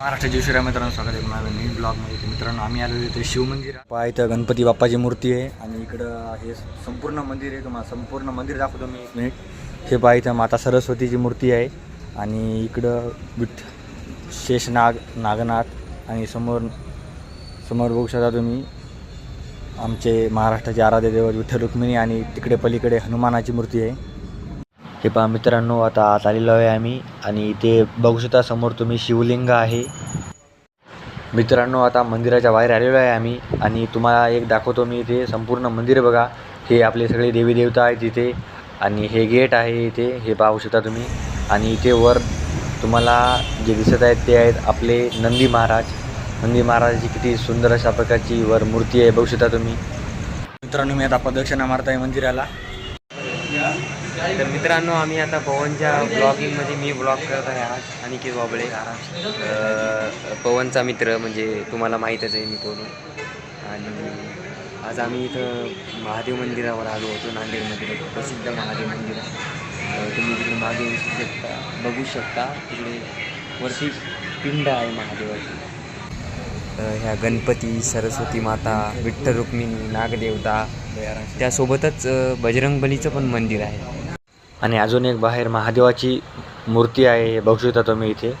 महाराष्ट्र शिवराय मित्रांनो स्वागत आहे माझ्या नवीन ब्लॉगमध्ये तर मित्रांनो आम्ही आलेलो इथे शिवमंदिर पहा इथं गणपती बाप्पाची मूर्ती आहे आणि इकडं हे संपूर्ण मंदिर आहे. तुम्हाला संपूर्ण मंदिर दाखवतो मी एक मिनिट हे पहा इथं माता सरस्वतीची मूर्ती आहे आणि इकडं विठ शेषनाग नागनाथ आणि समोर समोर बघू शकता तुम्ही आमचे महाराष्ट्राचे आराध्य देव विठ्ठल रुक्मिणी आणि तिकडे पलीकडे हनुमानाची मूर्ती आहे. हे पहा मित्रांनो आता आत आलेलो आहे आम्ही आणि इथे बघू शकता समोर तुम्ही शिवलिंग आहे. मित्रांनो आता मंदिराच्या बाहेर आलेलो आहे आम्ही आणि तुम्हाला एक दाखवतो मी इथे संपूर्ण मंदिर बघा. हे आपले सगळे देवी देवता आहेत इथे आणि हे गेट आहे इथे हे पाहू शकता तुम्ही. आणि इथे वर तुम्हाला जे दिसत आहेत ते आहेत आपले नंदी महाराज. नंदी महाराजाची किती सुंदर अशा प्रकारची वर मूर्ती आहे बघू शकता तुम्ही. मित्रांनो मी आता प्रदक्षिणा मारत आहे मंदिराला. तर मित्रांनो आम्ही आता पवनच्या ब्लॉगिंगमध्ये मी ब्लॉग करत आहे आज अनिकेत बाबळे पवनचा मित्र म्हणजे तुम्हाला माहीतच आहे मी कोण आणि आज आम्ही इथं महादेव मंदिरावर आलो होतो नांदेडमध्ये. प्रसिद्ध महादेव मंदिर आहे. तुम्ही तिकडे मागे दिसू शकता बघू शकता. तिकडे वरती पिंड आहे महादेवाची. ह्या गणपती सरस्वती माता विठ्ठल रुक्मिणी नागदेवता त्यासोबतच बजरंगबलीचं पण मंदिर आहे. आणि अजून एक बाहेर महादेवाची मूर्ती आहे हे बघू शकता तुम्ही इथे.